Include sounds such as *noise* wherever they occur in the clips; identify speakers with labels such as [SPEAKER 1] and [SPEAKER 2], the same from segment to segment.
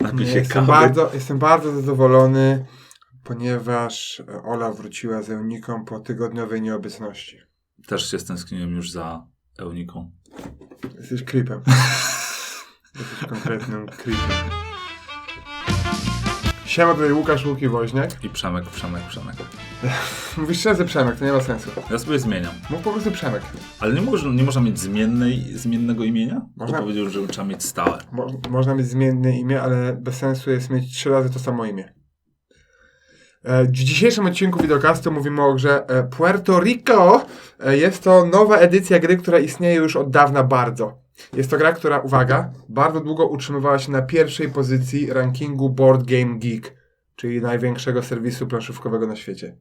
[SPEAKER 1] napij
[SPEAKER 2] Nie,
[SPEAKER 1] się
[SPEAKER 2] jestem,
[SPEAKER 1] kawy.
[SPEAKER 2] bardzo, jestem bardzo zadowolony, ponieważ Ola wróciła z Euniką po tygodniowej nieobecności.
[SPEAKER 1] Też się stęskniłem już za Euniką.
[SPEAKER 2] Jesteś creepem. *laughs* Jesteś konkretnym creepem. Siema, tutaj Łukasz Łuki Woźniak.
[SPEAKER 1] I Przemek, Przemek, Przemek. *laughs*
[SPEAKER 2] Mówisz szczerze Przemek, to nie ma sensu.
[SPEAKER 1] Ja sobie zmieniam.
[SPEAKER 2] Mów po prostu Przemek.
[SPEAKER 1] Ale nie można, nie można mieć zmiennej, zmiennego imienia?
[SPEAKER 2] Można.
[SPEAKER 1] To powiedział, że trzeba mieć stałe.
[SPEAKER 2] Mo można mieć zmienne imię, ale bez sensu jest mieć trzy razy to samo imię. E, W dzisiejszym odcinku Wideocastu mówimy o grze e, Puerto Rico. E, Jest to nowa edycja gry, która istnieje już od dawna bardzo. Jest to gra, która, uwaga, bardzo długo utrzymywała się na pierwszej pozycji rankingu Board Game Geek, czyli największego serwisu planszówkowego na świecie.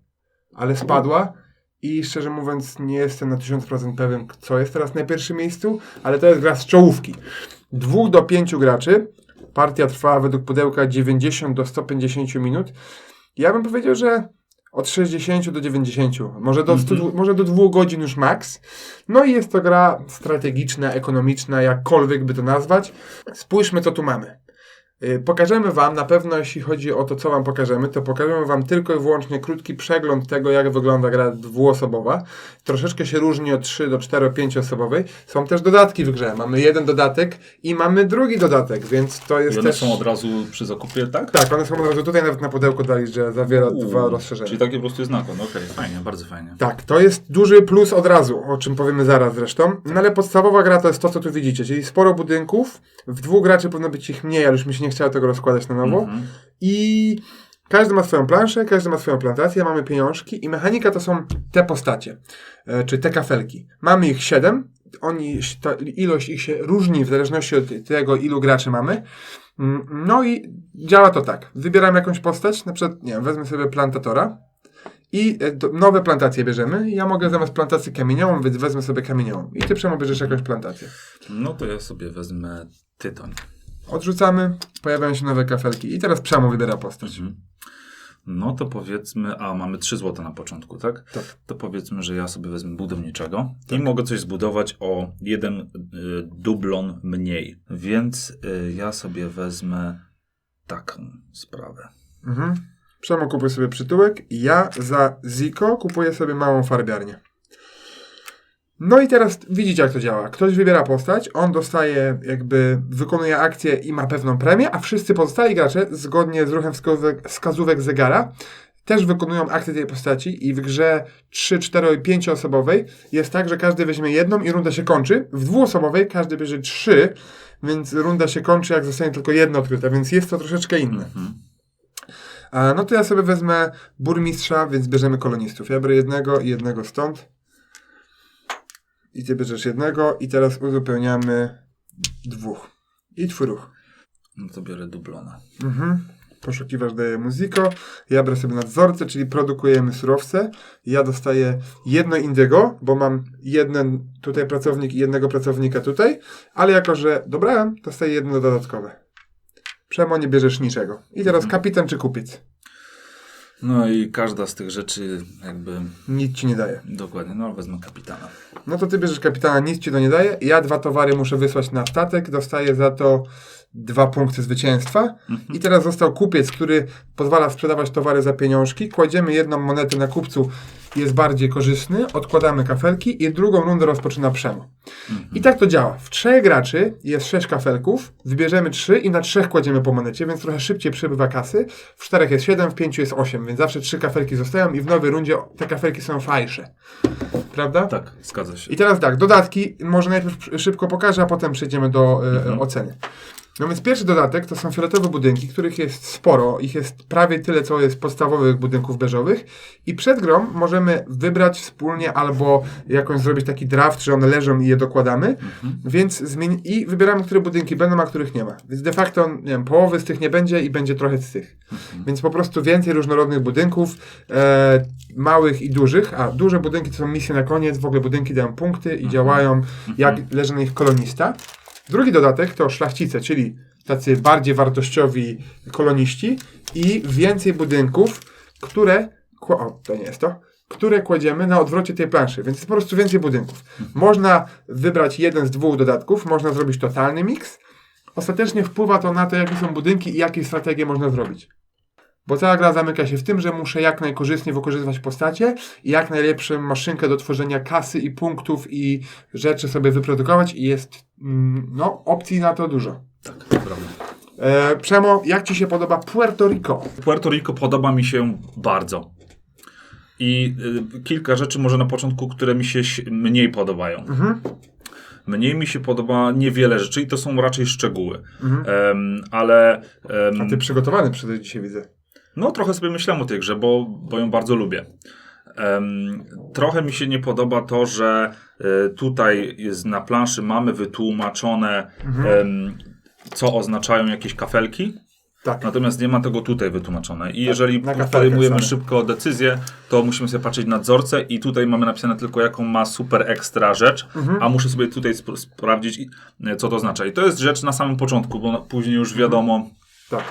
[SPEAKER 2] Ale spadła i szczerze mówiąc nie jestem na 1000% pewien, co jest teraz na pierwszym miejscu, ale to jest gra z czołówki. Dwóch do pięciu graczy. Partia trwała według pudełka 90 do 150 minut. Ja bym powiedział, że od 60 do 90, może do, 100, może do 2 godzin już max. No i jest to gra strategiczna, ekonomiczna, jakkolwiek by to nazwać. Spójrzmy, co tu mamy. Y, Pokażemy Wam, na pewno jeśli chodzi o to, co Wam pokażemy, to pokażemy Wam tylko i wyłącznie krótki przegląd tego, jak wygląda gra dwuosobowa. Troszeczkę się różni od 3 do 4, 5 osobowej. Są też dodatki w grze. Mamy jeden dodatek i mamy drugi dodatek, więc to jest
[SPEAKER 1] I one
[SPEAKER 2] też...
[SPEAKER 1] są od razu przy zakupie, tak?
[SPEAKER 2] Tak, one są od razu tutaj nawet na pudełku dali, że zawiera
[SPEAKER 1] Uuu,
[SPEAKER 2] dwa rozszerzenia.
[SPEAKER 1] Czyli takie po prostu jest nakład. Okej, fajnie, bardzo fajnie.
[SPEAKER 2] Tak, to jest duży plus od razu, o czym powiemy zaraz zresztą. No ale podstawowa gra to jest to, co tu widzicie, czyli sporo budynków. W dwóch graczy powinno być ich mniej, ale już mi się nie chciało tego rozkładać na nowo.
[SPEAKER 1] Mhm.
[SPEAKER 2] I każdy ma swoją planszę, każdy ma swoją plantację, mamy pieniążki i mechanika to są te postacie, e, czy te kafelki. Mamy ich siedem, oni, ta ilość ich się różni w zależności od tego, ilu graczy mamy. Mm, No i działa to tak. Wybieram jakąś postać, na przykład, nie wiem, wezmę sobie plantatora i e, nowe plantacje bierzemy. Ja mogę zamiast plantacji kamieniową, więc wezmę sobie kamieniową. I ty Przemo bierzesz jakąś plantację.
[SPEAKER 1] No to ja sobie wezmę tytoń.
[SPEAKER 2] Odrzucamy, pojawiają się nowe kafelki i teraz Przemo wybiera postać.
[SPEAKER 1] Mhm. No to powiedzmy, a mamy 3 złote na początku, tak?
[SPEAKER 2] Tak.
[SPEAKER 1] To powiedzmy, że ja sobie wezmę budowniczego i mogę coś zbudować o jeden y, dublon mniej. Więc y, ja sobie wezmę taką sprawę.
[SPEAKER 2] Mhm. Przemo kupuje sobie przytułek i ja za Ziko kupuję sobie małą farbiarnię. No i teraz widzicie jak to działa. Ktoś wybiera postać, on dostaje jakby, wykonuje akcję i ma pewną premię, a wszyscy pozostali gracze, zgodnie z ruchem wskazówek, wskazówek zegara, też wykonują akcję tej postaci i w grze 3, 4 i 5 osobowej jest tak, że każdy weźmie jedną i runda się kończy. W dwuosobowej każdy bierze trzy, więc runda się kończy jak zostanie tylko jedna odkryta, więc jest to troszeczkę inne.
[SPEAKER 1] Mhm.
[SPEAKER 2] A, no to ja sobie wezmę burmistrza, więc bierzemy kolonistów. Ja biorę jednego i jednego stąd. I ty bierzesz jednego i teraz uzupełniamy dwóch. I twój ruch.
[SPEAKER 1] No to biorę dublona.
[SPEAKER 2] Mhm. Poszukiwasz daje muziko. Ja biorę sobie nadzorcę, czyli produkujemy surowce. Ja dostaję jedno indygo, bo mam jeden tutaj pracownik i jednego pracownika tutaj, ale jako, że dobrałem, dostaję jedno dodatkowe. Przemo nie bierzesz niczego. I teraz kapitan czy kupiec?
[SPEAKER 1] No i każda z tych rzeczy jakby
[SPEAKER 2] Nic ci nie daje.
[SPEAKER 1] dokładnie, no wezmę kapitana.
[SPEAKER 2] No to ty bierzesz kapitana, nic ci to nie daje. Ja dwa towary muszę wysłać na statek, dostaję za to dwa punkty zwycięstwa. I teraz został kupiec, który pozwala sprzedawać towary za pieniążki. Kładziemy jedną monetę na kupcu, jest bardziej korzystny, odkładamy kafelki i drugą rundę rozpoczyna Przemo. I tak to działa. W trzech graczy jest sześć kafelków, wybierzemy trzy i na trzech kładziemy po monecie, więc trochę szybciej przybywa kasy. W czterech jest siedem, w pięciu jest osiem, więc zawsze trzy kafelki zostają i w nowej rundzie te kafelki są fajsze. Prawda?
[SPEAKER 1] Tak, zgadza się.
[SPEAKER 2] I teraz tak, dodatki może najpierw szybko pokażę, a potem przejdziemy do e, oceny. No więc pierwszy dodatek to są fioletowe budynki, których jest sporo. Ich jest prawie tyle, co jest podstawowych budynków beżowych. I przed grą możemy wybrać wspólnie albo jakoś zrobić taki draft, że one leżą i je dokładamy. Więc zmień i wybieramy, które budynki będą, a których nie ma. Więc de facto, nie wiem, połowy z tych nie będzie i będzie trochę z tych. Więc po prostu więcej różnorodnych budynków, e, małych i dużych. A duże budynki to są misje na koniec, w ogóle budynki dają punkty i działają jak leży na nich kolonista. Drugi dodatek to szlachcice, czyli tacy bardziej wartościowi koloniści i więcej budynków, które. O, to nie jest to. Które kładziemy na odwrocie tej planszy, więc jest po prostu więcej budynków. Można wybrać jeden z dwóch dodatków, można zrobić totalny miks. ostatecznie wpływa to na to, jakie są budynki i jakie strategie można zrobić. Bo cała gra zamyka się w tym, że muszę jak najkorzystniej wykorzystywać postacie i jak najlepszą maszynkę do tworzenia kasy i punktów i rzeczy sobie wyprodukować i jest, mm, no, opcji na to dużo.
[SPEAKER 1] Tak, prawda.
[SPEAKER 2] E, Przemo, jak Ci się podoba Puerto Rico?
[SPEAKER 1] Puerto Rico podoba mi się bardzo. I y, kilka rzeczy może na początku, które mi się mniej podobają.
[SPEAKER 2] Mhm.
[SPEAKER 1] Mniej mi się podoba niewiele rzeczy i to są raczej szczegóły. Em, ale em,
[SPEAKER 2] A Ty przygotowany przyszedłeś dzisiaj, widzę.
[SPEAKER 1] No trochę sobie myślałem o tej grze, bo, bo ją bardzo lubię. Em, trochę mi się nie podoba to, że y, tutaj jest na planszy mamy wytłumaczone, em, co oznaczają jakieś kafelki.
[SPEAKER 2] Tak.
[SPEAKER 1] Natomiast nie ma tego tutaj wytłumaczone. I jeżeli
[SPEAKER 2] na kafelkach
[SPEAKER 1] podejmujemy szybko decyzję, to musimy sobie patrzeć nadzorcę i tutaj mamy napisane tylko jaką ma super ekstra rzecz,
[SPEAKER 2] Mhm.
[SPEAKER 1] a muszę sobie tutaj sp- sprawdzić, e, co to oznacza. I to jest rzecz na samym początku, bo na- później już wiadomo,
[SPEAKER 2] Tak.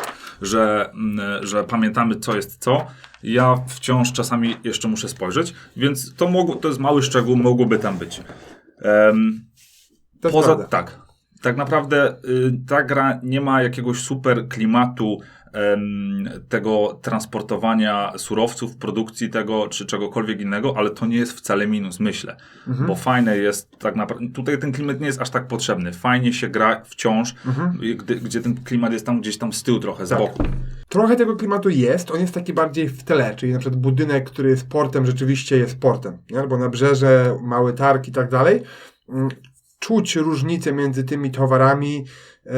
[SPEAKER 1] Że, mm, że pamiętamy, co jest co. Ja wciąż czasami jeszcze muszę spojrzeć, więc to, mogło, to jest mały szczegół, mogłoby tam być.
[SPEAKER 2] Jest
[SPEAKER 1] Poza
[SPEAKER 2] prawda.
[SPEAKER 1] tak. Tak naprawdę y, ta gra nie ma jakiegoś super klimatu tego transportowania surowców, produkcji tego czy czegokolwiek innego, ale to nie jest wcale minus, myślę.
[SPEAKER 2] Mhm.
[SPEAKER 1] Bo fajne jest tak naprawdę. Tutaj ten klimat nie jest aż tak potrzebny. Fajnie się gra wciąż, y, gdy, gdzie ten klimat jest tam gdzieś tam z tyłu trochę, z
[SPEAKER 2] Tak.
[SPEAKER 1] boku.
[SPEAKER 2] Trochę tego klimatu jest, on jest taki bardziej w tle, czyli na przykład budynek, który jest portem, rzeczywiście jest portem, nie? albo nabrzeże, mały targ i tak dalej. Czuć różnicę między tymi towarami. E,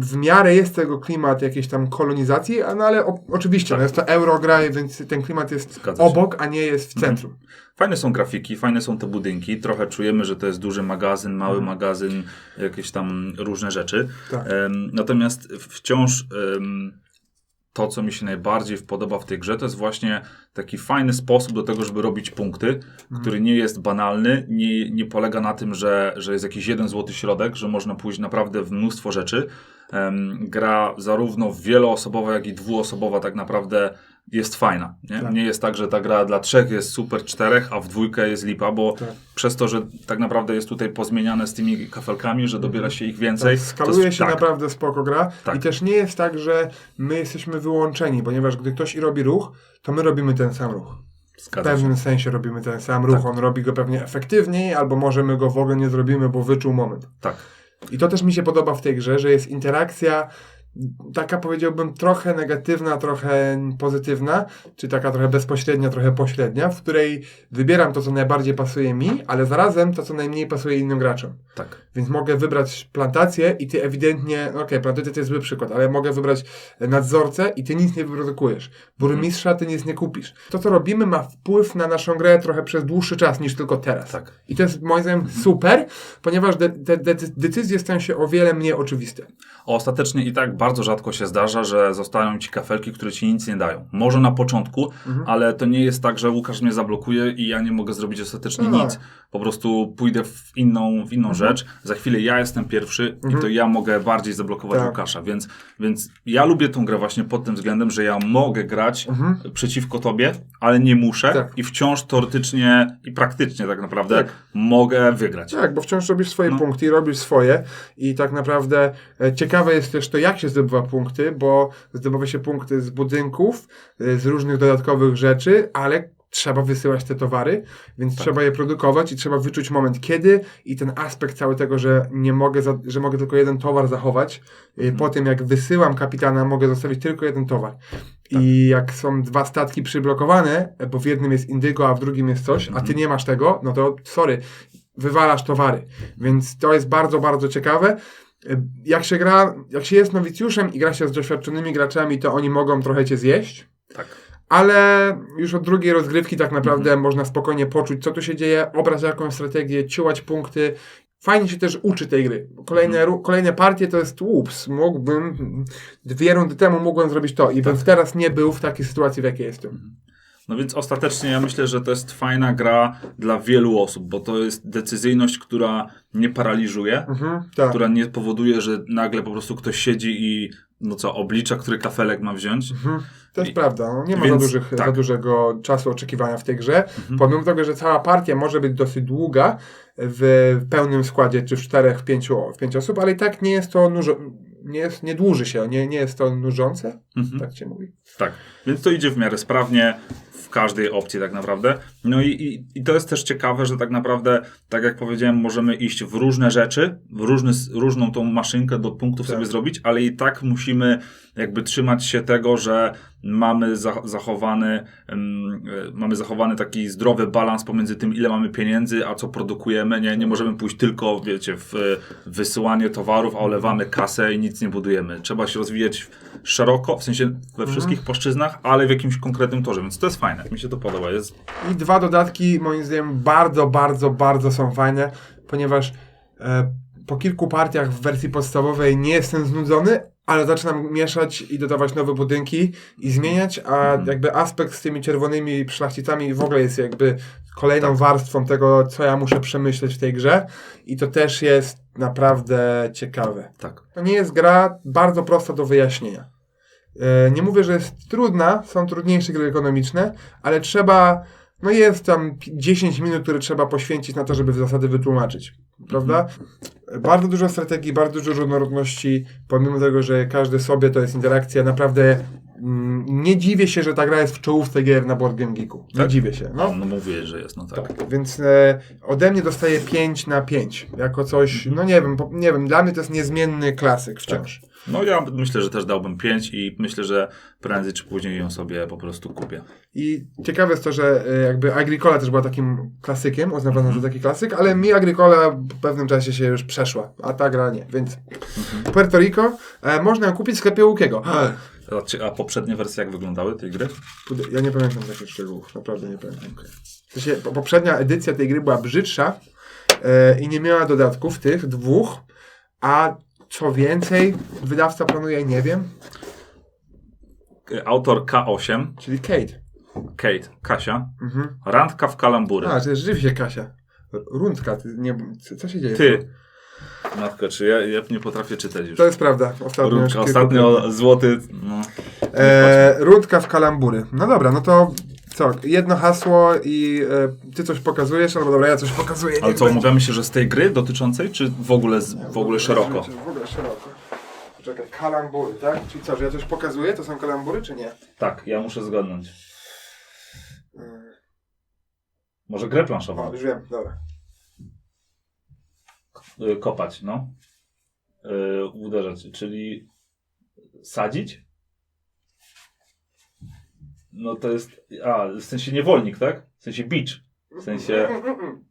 [SPEAKER 2] w miarę jest tego klimat jakiejś tam kolonizacji, no ale o, oczywiście, no jest to eurogra, więc ten klimat jest.
[SPEAKER 1] Mhm.
[SPEAKER 2] obok, a nie jest w centrum.
[SPEAKER 1] Fajne są grafiki, fajne są te budynki. Trochę czujemy, że to jest duży magazyn, mały magazyn, jakieś tam różne rzeczy.
[SPEAKER 2] Tak.
[SPEAKER 1] Natomiast wciąż em, to, co mi się najbardziej podoba w tej grze, to jest właśnie taki fajny sposób do tego, żeby robić punkty, który nie jest banalny, nie, nie polega na tym, że, że jest jakiś jeden złoty środek, że można pójść naprawdę w mnóstwo rzeczy. Em, gra zarówno wieloosobowa, jak i dwuosobowa tak naprawdę jest fajna. Nie?
[SPEAKER 2] Tak.
[SPEAKER 1] nie jest tak, że ta gra dla trzech jest super czterech, a w dwójkę jest lipa, bo
[SPEAKER 2] Tak.
[SPEAKER 1] przez to, że tak naprawdę jest tutaj pozmieniane z tymi kafelkami, że dobiera się ich więcej.
[SPEAKER 2] Tak, skaluje
[SPEAKER 1] to,
[SPEAKER 2] się
[SPEAKER 1] tak,
[SPEAKER 2] naprawdę spoko gra
[SPEAKER 1] Tak.
[SPEAKER 2] i też nie jest tak, że my jesteśmy wyłączeni, ponieważ gdy ktoś robi ruch, to my robimy ten sam ruch. W
[SPEAKER 1] się.
[SPEAKER 2] pewnym sensie robimy ten sam ruch.
[SPEAKER 1] Tak.
[SPEAKER 2] On robi go pewnie efektywniej, albo może my go w ogóle nie zrobimy, bo wyczuł moment.
[SPEAKER 1] Tak.
[SPEAKER 2] I to też mi się podoba w tej grze, że jest interakcja taka powiedziałbym trochę negatywna, trochę pozytywna, czy taka trochę bezpośrednia, trochę pośrednia, w której wybieram to, co najbardziej pasuje mi, ale zarazem to, co najmniej pasuje innym graczom.
[SPEAKER 1] Tak.
[SPEAKER 2] Więc mogę wybrać plantację i ty ewidentnie, no okej, plantacja to jest zły przykład, ale mogę wybrać nadzorcę i ty nic nie wyprodukujesz. Burmistrza ty nic nie kupisz. To, co robimy, ma wpływ na naszą grę trochę przez dłuższy czas niż tylko teraz.
[SPEAKER 1] Tak.
[SPEAKER 2] I to jest moim zdaniem super, ponieważ de- te de- decyzje stają się o wiele mniej oczywiste.
[SPEAKER 1] Ostatecznie i tak bardzo rzadko się zdarza, że zostają ci kafelki, które ci nic nie dają. Może na początku,
[SPEAKER 2] Mhm.
[SPEAKER 1] ale to nie jest tak, że Łukasz mnie zablokuje i ja nie mogę zrobić ostatecznie
[SPEAKER 2] No tak.
[SPEAKER 1] nic. Po prostu pójdę w inną, w inną rzecz. Za chwilę ja jestem pierwszy i to ja mogę bardziej zablokować
[SPEAKER 2] Tak.
[SPEAKER 1] Łukasza. Więc, więc ja lubię tą grę właśnie pod tym względem, że ja mogę grać przeciwko tobie, ale nie muszę
[SPEAKER 2] Mhm. Tak.
[SPEAKER 1] i wciąż teoretycznie i praktycznie tak naprawdę
[SPEAKER 2] Tak.
[SPEAKER 1] mogę wygrać.
[SPEAKER 2] Tak, bo wciąż robisz swoje
[SPEAKER 1] No.
[SPEAKER 2] punkty i robisz swoje i tak naprawdę e, ciekawe jest też to, jak się zdobywa punkty, bo zdobywa się punkty z budynków, e, z różnych dodatkowych rzeczy, ale trzeba wysyłać te towary, więc
[SPEAKER 1] Tak.
[SPEAKER 2] trzeba je produkować i trzeba wyczuć moment kiedy i ten aspekt cały tego, że nie mogę, za, że mogę tylko jeden towar zachować. E,
[SPEAKER 1] Mhm.
[SPEAKER 2] Po tym jak wysyłam kapitana, mogę zostawić tylko jeden towar.
[SPEAKER 1] Tak.
[SPEAKER 2] I jak są dwa statki przyblokowane, e, bo w jednym jest indygo, a w drugim jest coś, a
[SPEAKER 1] Mhm.
[SPEAKER 2] ty nie masz tego, no to sorry, wywalasz towary. Więc to jest bardzo, bardzo ciekawe. Jak się gra, jak się jest nowicjuszem i gra się z doświadczonymi graczami, to oni mogą trochę cię zjeść,
[SPEAKER 1] Tak.
[SPEAKER 2] ale już od drugiej rozgrywki tak naprawdę
[SPEAKER 1] Mhm.
[SPEAKER 2] można spokojnie poczuć, co tu się dzieje, obrać jakąś strategię, ciułać punkty. Fajnie się też uczy tej gry. Kolejne,
[SPEAKER 1] Mhm.
[SPEAKER 2] kolejne partie to jest ups, mógłbym, dwie rundy temu mógłbym zrobić to i
[SPEAKER 1] Tak.
[SPEAKER 2] bym teraz nie był w takiej sytuacji, w jakiej jestem.
[SPEAKER 1] No więc ostatecznie ja myślę, że to jest fajna gra dla wielu osób, bo to jest decyzyjność, która nie paraliżuje,
[SPEAKER 2] Mhm, tak.
[SPEAKER 1] która nie powoduje, że nagle po prostu ktoś siedzi i no co, oblicza, który kafelek ma wziąć.
[SPEAKER 2] Mhm. To jest
[SPEAKER 1] I-
[SPEAKER 2] prawda. No, nie ma
[SPEAKER 1] więc
[SPEAKER 2] za, dużych,
[SPEAKER 1] tak.
[SPEAKER 2] za dużego czasu oczekiwania w tej grze.
[SPEAKER 1] Mhm.
[SPEAKER 2] Pomimo tego, że cała partia może być dosyć długa w pełnym składzie, czy w czterech, w pięciu, w pięciu osób, ale i tak nie jest to nużo, nie, jest, nie dłuży się, nie, nie jest to nużące,
[SPEAKER 1] Mhm.
[SPEAKER 2] tak się mówi.
[SPEAKER 1] Tak, więc to idzie w miarę sprawnie w każdej opcji tak naprawdę. No i, i, i to jest też ciekawe, że tak naprawdę, tak jak powiedziałem, możemy iść w różne rzeczy, w różny, różną tą maszynkę do punktów
[SPEAKER 2] Tak.
[SPEAKER 1] sobie zrobić, ale i tak musimy jakby trzymać się tego, że mamy za, zachowany, e, mamy zachowany taki zdrowy balans pomiędzy tym, ile mamy pieniędzy, a co produkujemy. Nie, nie możemy pójść tylko, wiecie, w wysyłanie towarów, a olewamy kasę i nic nie budujemy. Trzeba się rozwijać szeroko, w sensie we wszystkich płaszczyznach, ale w jakimś konkretnym torze, więc to jest fajne. Mi się to podoba. Jest
[SPEAKER 2] I dwa dodatki, moim zdaniem, bardzo, bardzo, bardzo są fajne, ponieważ e, po kilku partiach w wersji podstawowej nie jestem znudzony, ale zaczynam mieszać i dodawać nowe budynki i zmieniać, a
[SPEAKER 1] Mhm.
[SPEAKER 2] jakby aspekt z tymi czerwonymi szlachcicami w ogóle jest jakby kolejną warstwą tego, co ja muszę przemyśleć w tej grze i to też jest naprawdę ciekawe.
[SPEAKER 1] tak.
[SPEAKER 2] To nie jest gra bardzo prosta do wyjaśnienia. E, Nie mówię, że jest trudna, są trudniejsze gry ekonomiczne, ale trzeba, no jest tam pi- 10 minut, które trzeba poświęcić na to, żeby zasady wytłumaczyć. Prawda? Bardzo dużo strategii, bardzo dużo różnorodności, pomimo tego, że każdy sobie to jest interakcja, naprawdę mm, nie dziwię się, że ta gra jest w czołówce gier na Board Game Geeku. Nie
[SPEAKER 1] Tak?
[SPEAKER 2] dziwię się. No.
[SPEAKER 1] No, mówię, że jest, no tak.
[SPEAKER 2] Tak, więc e, ode mnie dostaje 5 na 5. Jako coś, no nie wiem, po, nie wiem, dla mnie to jest niezmienny klasyk wciąż.
[SPEAKER 1] No ja myślę, że też dałbym 5 i myślę, że prędzej czy później ją sobie po prostu kupię.
[SPEAKER 2] I ciekawe jest to, że e, jakby Agricola też była takim klasykiem, uznawana za taki klasyk, ale mi Agricola w pewnym czasie się już przeszła, a ta gra nie, więc Puerto Rico e, można ją kupić w sklepie Łukiego.
[SPEAKER 1] A, a poprzednie wersje jak wyglądały tej gry?
[SPEAKER 2] Ja nie pamiętam takich szczegółów, naprawdę nie pamiętam. W sensie, po- poprzednia edycja tej gry była brzydsza e, i nie miała dodatków tych dwóch, a co więcej, wydawca planuje, nie wiem,
[SPEAKER 1] Autor K8,
[SPEAKER 2] czyli Kate.
[SPEAKER 1] Kate, Kasia,
[SPEAKER 2] Mhm.
[SPEAKER 1] Randka w kalambury.
[SPEAKER 2] A, to jest rzeczywiście Kasia. Rundka, ty, nie, co, się dzieje?
[SPEAKER 1] Ty. Matko, czy ja, ja nie potrafię czytać już.
[SPEAKER 2] To jest prawda. Ostatnio,
[SPEAKER 1] Rundka, ostatnio złoty, no.
[SPEAKER 2] E, rundka w kalambury. No dobra, no to co? Jedno hasło i e, ty coś pokazujesz, albo dobra, ja coś pokazuję.
[SPEAKER 1] Ale co, umawiamy się, że z tej gry dotyczącej, czy w ogóle, z, w ogóle szeroko?
[SPEAKER 2] Szeroko. Czekaj, kalambury, tak? Czyli co, że ja coś pokazuję? To są kalambury, czy nie?
[SPEAKER 1] Tak, ja muszę zgadnąć.
[SPEAKER 2] E,
[SPEAKER 1] Może grę
[SPEAKER 2] o,
[SPEAKER 1] planszową?
[SPEAKER 2] już wiem, dobra.
[SPEAKER 1] Y, Kopać, no. Y, Uderzać, czyli sadzić? No to jest, a, w sensie niewolnik, tak? W sensie beach. W sensie,
[SPEAKER 2] Mm, mm, mm.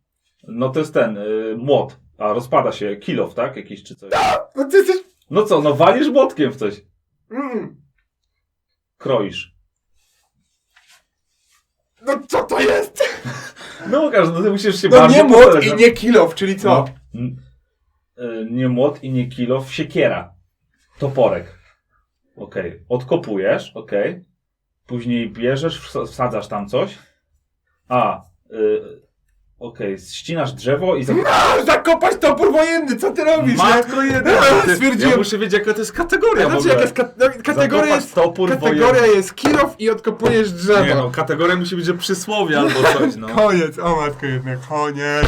[SPEAKER 1] no to jest ten, y, młot. A, rozpada się, kilof, tak? Jakiś czy coś.
[SPEAKER 2] No ty jesteś...
[SPEAKER 1] No co, no walisz młotkiem w coś.
[SPEAKER 2] Mm.
[SPEAKER 1] Kroisz.
[SPEAKER 2] No co to jest?
[SPEAKER 1] No Łukasz, no ty musisz się
[SPEAKER 2] No
[SPEAKER 1] bardziej
[SPEAKER 2] nie młot i nie kilof, czyli co?
[SPEAKER 1] No. N- y, Nie młot i nie kilof, siekiera. Toporek. Okej. Odkopujesz, okej. Później bierzesz, wsa- wsadzasz tam coś. A, y, okej, ścinasz drzewo i zak-
[SPEAKER 2] A, zakopać topór wojenny, co ty robisz?
[SPEAKER 1] Matko jedna! Ty-
[SPEAKER 2] stwierdziłem-
[SPEAKER 1] Ja muszę wiedzieć, jaka to jest kategoria w
[SPEAKER 2] Znaczy,
[SPEAKER 1] ogóle.
[SPEAKER 2] jak jest kat- no, kategoria
[SPEAKER 1] Zakopać
[SPEAKER 2] jest,
[SPEAKER 1] topór
[SPEAKER 2] kategoria
[SPEAKER 1] wojenny.
[SPEAKER 2] jest kilof i odkopujesz drzewo.
[SPEAKER 1] Nie no, kategoria musi być, że przysłowie albo coś, no. *laughs*
[SPEAKER 2] Koniec, o matko jednak, koniec.